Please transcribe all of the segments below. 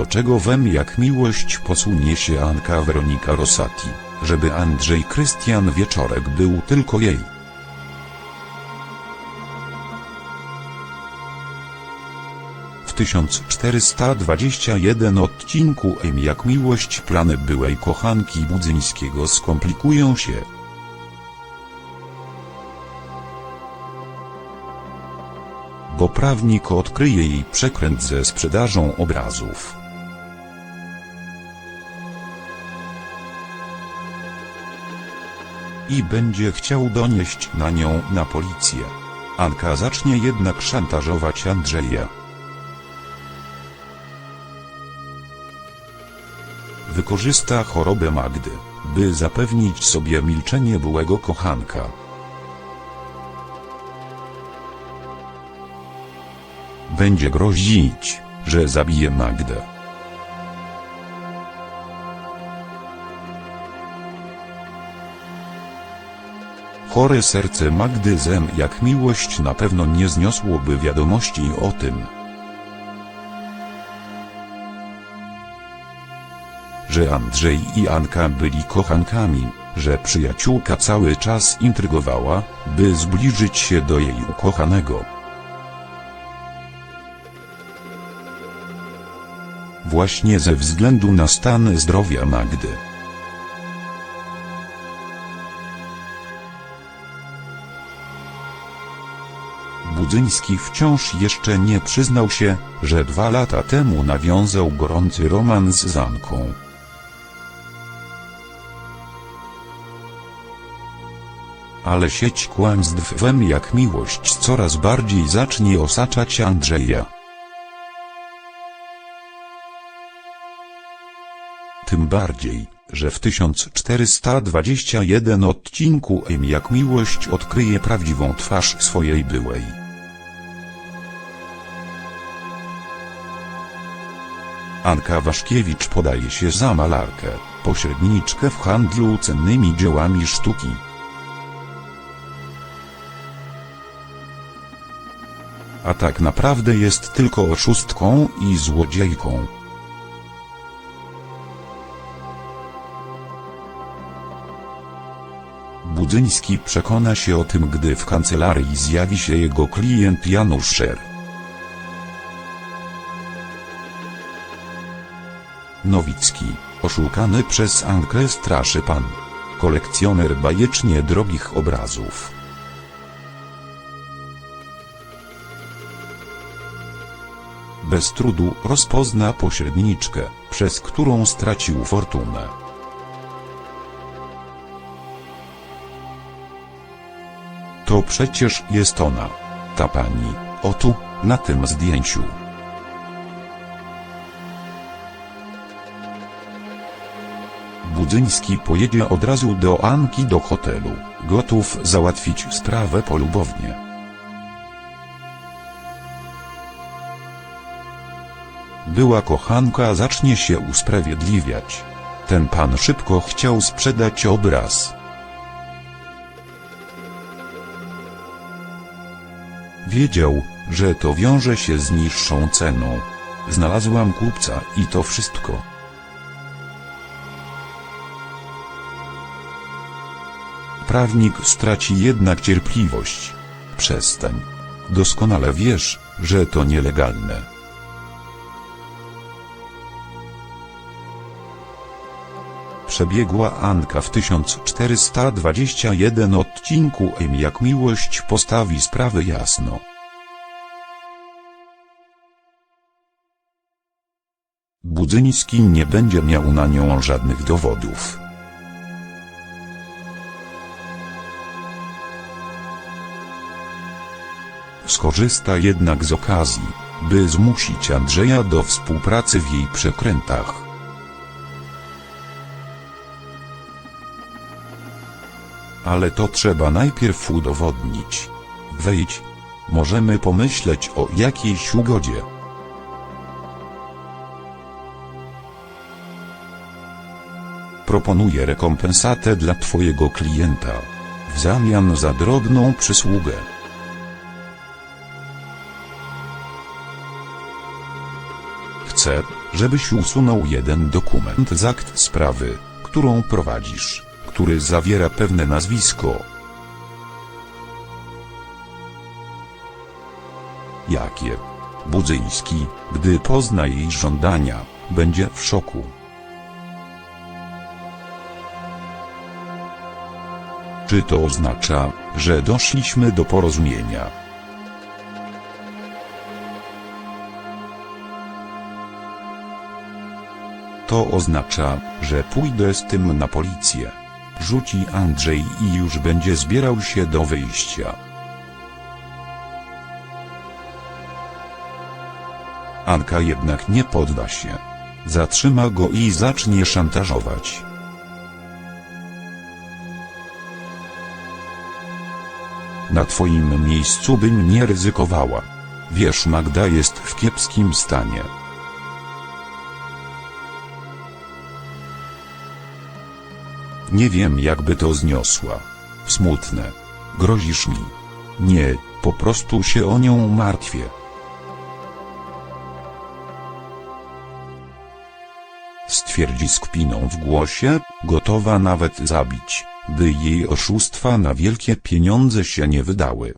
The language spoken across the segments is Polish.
do czego wem jak miłość posunie się Anka Weronika Rosati, żeby Andrzej Krystian Wieczorek był tylko jej. W 1421 odcinku M jak miłość plany byłej kochanki Budzyńskiego skomplikują się. Bo prawnik odkryje jej przekręt ze sprzedażą obrazów. I będzie chciał donieść na nią na policję. Anka zacznie jednak szantażować Andrzeja. wykorzysta chorobę Magdy, by zapewnić sobie milczenie byłego kochanka. Będzie grozić, że zabije Magdę. Chore serce Magdy zem jak miłość na pewno nie zniosłoby wiadomości o tym. że Andrzej i Anka byli kochankami, że przyjaciółka cały czas intrygowała, by zbliżyć się do jej ukochanego. Właśnie ze względu na stan zdrowia Magdy. Budzyński wciąż jeszcze nie przyznał się, że dwa lata temu nawiązał gorący romans z Anką. Ale sieć kłamstw wem jak miłość coraz bardziej zacznie osaczać Andrzeja. Tym bardziej, że w 1421 odcinku M jak miłość odkryje prawdziwą twarz swojej byłej. Anka Waszkiewicz podaje się za malarkę, pośredniczkę w handlu cennymi dziełami sztuki. a tak naprawdę jest tylko oszustką i złodziejką. Budzyński przekona się o tym, gdy w kancelarii zjawi się jego klient Janusz Szer. Nowicki, oszukany przez Ankę straszy pan. Kolekcjoner bajecznie drogich obrazów. bez trudu rozpozna pośredniczkę, przez którą stracił fortunę. To przecież jest ona. Ta pani, o tu, na tym zdjęciu. Budzyński pojedzie od razu do Anki do hotelu, gotów załatwić sprawę polubownie. była kochanka zacznie się usprawiedliwiać. Ten pan szybko chciał sprzedać obraz. Wiedział, że to wiąże się z niższą ceną. Znalazłam kupca i to wszystko. Prawnik straci jednak cierpliwość. Przestań. Doskonale wiesz, że to nielegalne. przebiegła Anka w 1421 odcinku M jak miłość postawi sprawy jasno. Budzyński nie będzie miał na nią żadnych dowodów. Skorzysta jednak z okazji, by zmusić Andrzeja do współpracy w jej przekrętach. Ale to trzeba najpierw udowodnić. Wejdź. Możemy pomyśleć o jakiejś ugodzie. Proponuję rekompensatę dla twojego klienta. W zamian za drobną przysługę. Chcę, żebyś usunął jeden dokument z akt sprawy, którą prowadzisz, który zawiera pewne nazwisko. Jakie? Budzyński, gdy pozna jej żądania, będzie w szoku. Czy to oznacza, że doszliśmy do porozumienia? To oznacza, że pójdę z tym na policję. Rzuci Andrzej i już będzie zbierał się do wyjścia. Anka jednak nie podda się. Zatrzyma go i zacznie szantażować. Na twoim miejscu bym nie ryzykowała. Wiesz, Magda jest w kiepskim stanie. Nie wiem, jakby to zniosła. Smutne. Grozisz mi. Nie, po prostu się o nią martwię. Stwierdzi z kpiną w głosie, gotowa nawet zabić, by jej oszustwa na wielkie pieniądze się nie wydały.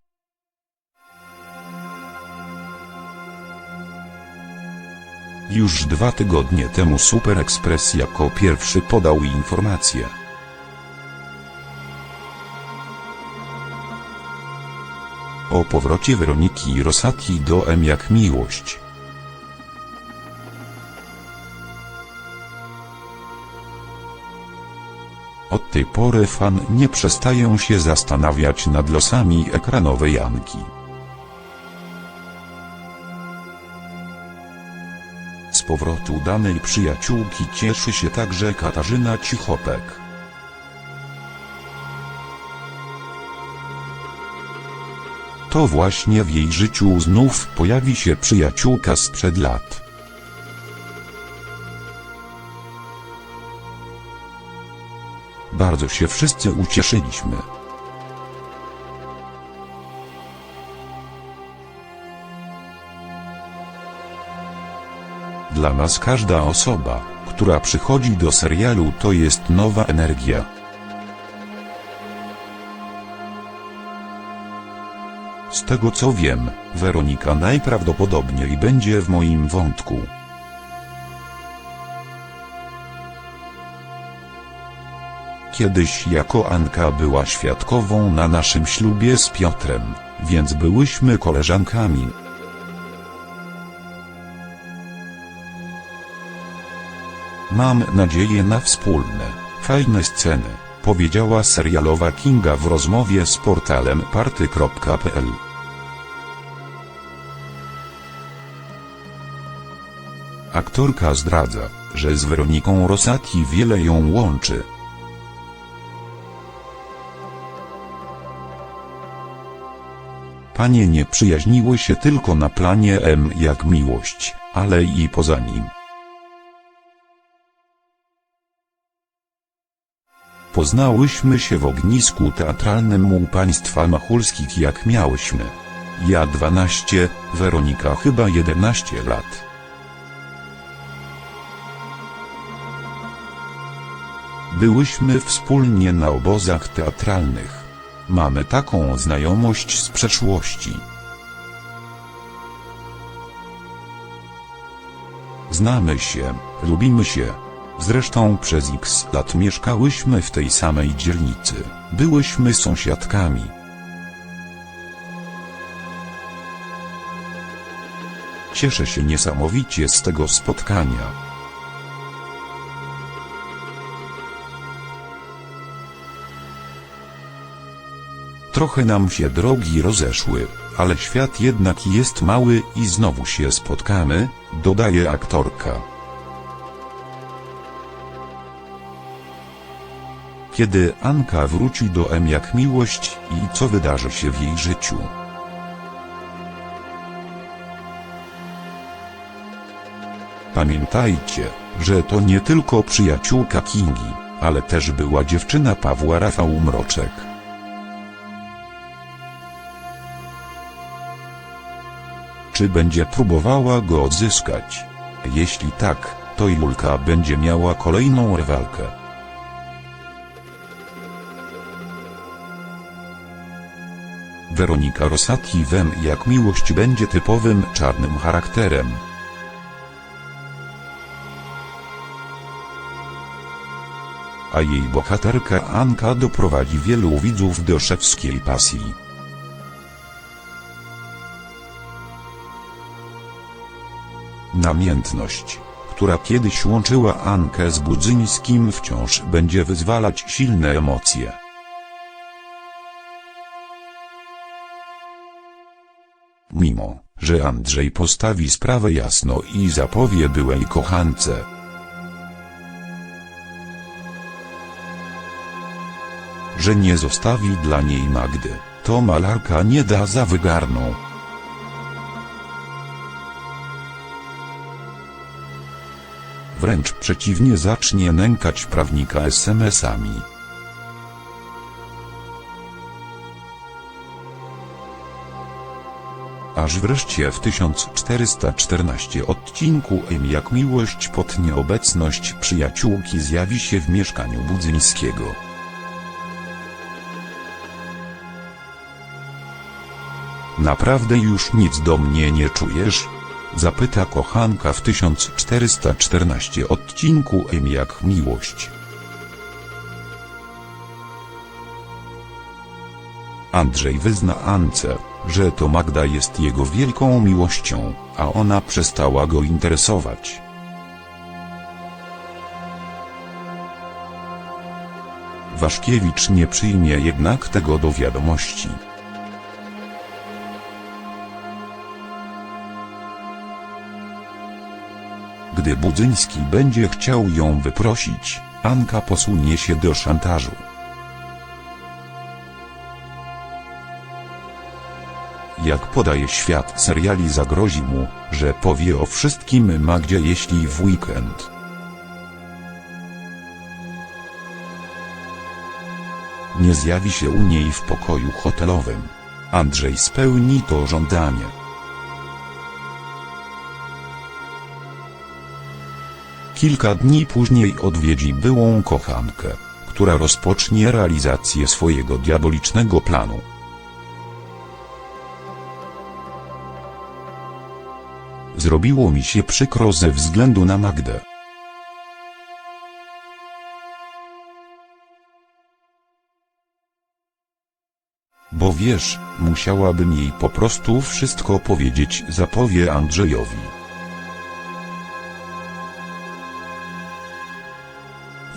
Już dwa tygodnie temu Super Express jako pierwszy podał informację. O powrocie Weroniki Rosati do M jak miłość. Od tej pory fan nie przestają się zastanawiać nad losami ekranowej Janki. Z powrotu danej przyjaciółki cieszy się także Katarzyna Cichopek. To właśnie w jej życiu znów pojawi się przyjaciółka sprzed lat. Bardzo się wszyscy ucieszyliśmy. Dla nas każda osoba, która przychodzi do serialu to jest nowa energia. Z tego co wiem, Weronika najprawdopodobniej będzie w moim wątku. Kiedyś jako Anka była świadkową na naszym ślubie z Piotrem, więc byłyśmy koleżankami. Mam nadzieję na wspólne, fajne sceny, powiedziała serialowa Kinga w rozmowie z portalem party.pl. Aktorka zdradza, że z Weroniką Rosati wiele ją łączy. Panie nie przyjaźniły się tylko na planie M jak miłość, ale i poza nim. Poznałyśmy się w ognisku teatralnym u państwa Machulskich jak miałyśmy. Ja 12, Weronika chyba 11 lat. Byłyśmy wspólnie na obozach teatralnych. Mamy taką znajomość z przeszłości. Znamy się, lubimy się. Zresztą przez x lat mieszkałyśmy w tej samej dzielnicy. Byłyśmy sąsiadkami. Cieszę się niesamowicie z tego spotkania. Trochę nam się drogi rozeszły, ale świat jednak jest mały i znowu się spotkamy, dodaje aktorka. Kiedy Anka wróci do M jak miłość i co wydarzy się w jej życiu. Pamiętajcie, że to nie tylko przyjaciółka Kingi, ale też była dziewczyna Pawła Rafał Mroczek. Czy będzie próbowała go odzyskać? Jeśli tak, to Julka będzie miała kolejną rywalkę. Weronika Rosati wem jak miłość będzie typowym czarnym charakterem. A jej bohaterka Anka doprowadzi wielu widzów do szewskiej pasji. Namiętność, która kiedyś łączyła Ankę z Budzyńskim wciąż będzie wyzwalać silne emocje. Mimo, że Andrzej postawi sprawę jasno i zapowie byłej kochance. Że nie zostawi dla niej Magdy, to malarka nie da za wygarną. Wręcz przeciwnie zacznie nękać prawnika SMS-ami. Aż wreszcie w 1414 odcinku M jak miłość pod nieobecność przyjaciółki zjawi się w mieszkaniu Budzyńskiego. Naprawdę już nic do mnie nie czujesz? Zapyta kochanka w 1414 odcinku M jak miłość. Andrzej wyzna Ance, że to Magda jest jego wielką miłością, a ona przestała go interesować. Waszkiewicz nie przyjmie jednak tego do wiadomości. Gdy Budzyński będzie chciał ją wyprosić, Anka posunie się do szantażu. Jak podaje świat seriali zagrozi mu, że powie o wszystkim Magdzie jeśli w weekend. Nie zjawi się u niej w pokoju hotelowym. Andrzej spełni to żądanie. Kilka dni później odwiedzi byłą kochankę, która rozpocznie realizację swojego diabolicznego planu. Zrobiło mi się przykro ze względu na Magdę. Bo wiesz, musiałabym jej po prostu wszystko powiedzieć zapowie Andrzejowi.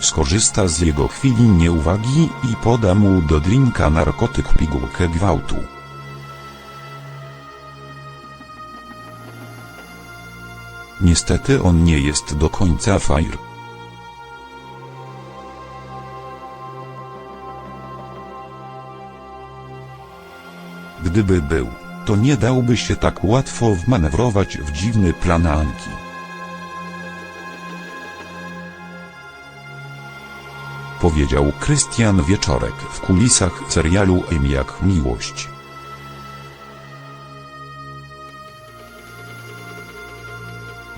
Skorzysta z jego chwili nieuwagi i poda mu do drinka narkotyk pigułkę gwałtu. Niestety on nie jest do końca fair. Gdyby był, to nie dałby się tak łatwo wmanewrować w dziwny plan Anki. Powiedział Krystian Wieczorek w kulisach serialu M jak miłość.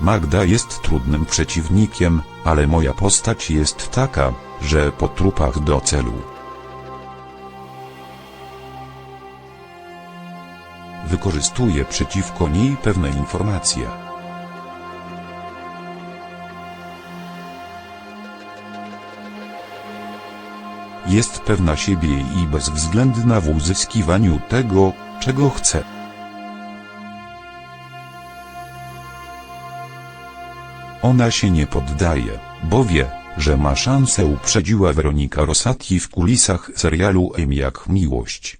Magda jest trudnym przeciwnikiem, ale moja postać jest taka, że po trupach do celu. Wykorzystuję przeciwko niej pewne informacje. Jest pewna siebie i bezwzględna w uzyskiwaniu tego, czego chce. Ona się nie poddaje, bo wie, że ma szansę uprzedziła Weronika Rosati w kulisach serialu M jak miłość.